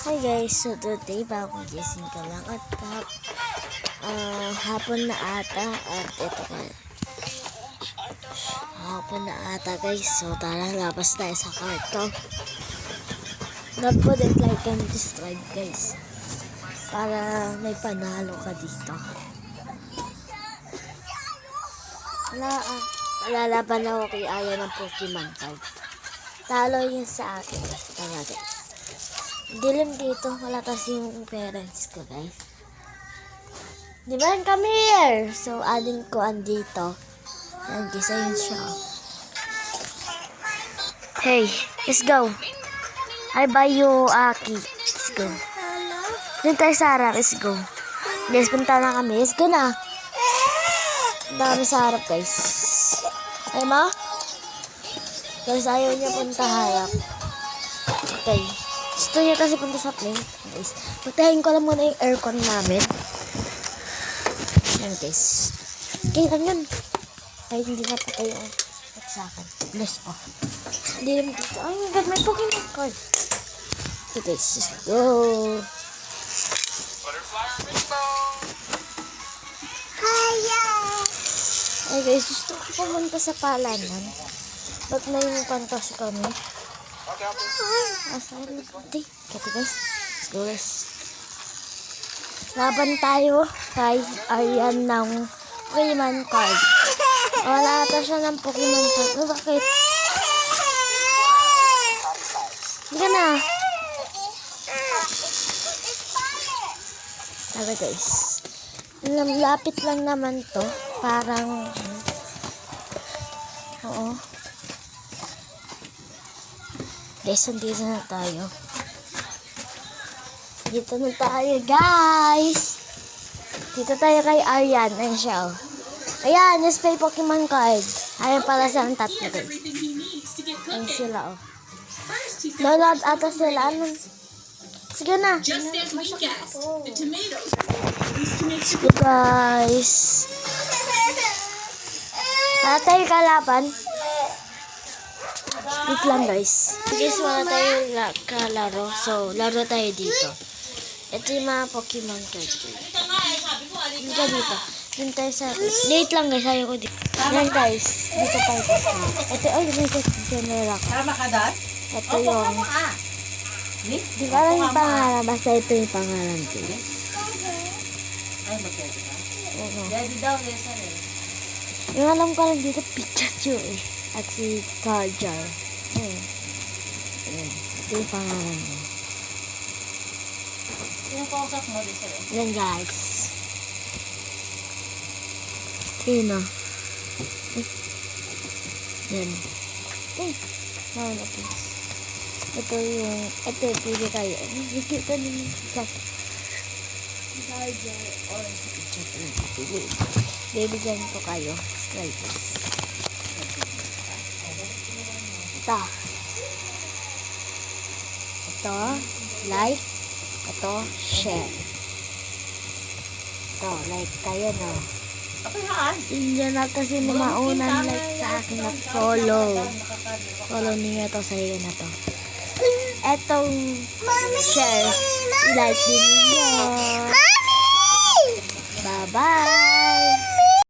Hi guys, so today bagong gising ka lang at hap, ah, hapon na ata at ito ka hapon na ata guys. So tara labas tayo sa put it like and describe guys. Para may panalo ka dito. Wala ah, lalaban ako kay Aya ng Pokemon card. Talo yun sa akin. Tara guys Dilim dito. Wala kasi yung parents ko, guys. Di ba yun? Come here! So, adin ko andito. Ayan, guys. Ayun siya. Hey, let's go. I buy you Aki. Let's go. Doon tayo sa harap. Let's go. Guys, punta na kami. Let's go na. Kami sa harap, guys. Ay, ma? Guys, ayaw niya punta harap. Okay. Gusto niya kasi punta sa plane. Guys, patayin ko lang muna yung aircon namin. Yan guys. Okay lang yun. Ay, hindi na patay yung at sa akin. Bless off. Hindi naman dito. Ay, my God, may Pokemon card. Okay guys, let's go. Hiya! Ay guys, gusto ko pumunta sa palanan. Ba't na yung kantos kami? Asan? Di. Kati guys. Let's guys. Laban tayo kay Arian ng Pokemon card. Wala ata siya ng Pokemon card. Oh, bakit? Hindi na. Tara guys. Lapit lang naman to. Parang... Oo. Guys, nandito na tayo. Dito na tayo, guys! Dito tayo kay Aryan. Ayan siya, oh. Ayan, let's play Pokemon card. Ayan pala silang tatlo, guys. Ayan sila, oh. Nanonood ata sila. Ano? Sige na. Sige, guys. Wala tayo kalaban. Wait lang, guys. Guys, wala tayo la- kalaro. So, laro tayo dito. Ito yung mga Pokemon cards. Dito ka dito. Dito tayo sa... Late lang, guys. Ayaw ko dito. Yan, guys. Dito tayo. Ito, ay, may general ka. Tama ka dad? Ito yung... ah. Di ko alam yung pangalan. Basta ito yung pangalan ko. Ay, magkaya ka. Oo. Daddy daw, lesson eh. Yung alam ko lang dito, Pikachu eh. At si Carjar. Ayan. Ayan. Ito yung pangalan niya. Yung kausap mo, lesson eh. Yan guys. Tina. Ay. Yan. Ay. Nawala please. Ito yung, ito yung pili kayo. Din yung Pikachu. Carjar. Orange si Pikachu. Pili. Bibigyan ko kayo. Straight. Ito. Ito. Like. Ito. Share. Ito. Like kayo, no? Indian na kasi maunang like sa akin na follow. Follow niyo to sa iyo na to. Etong share. Like din niyo. Bye-bye!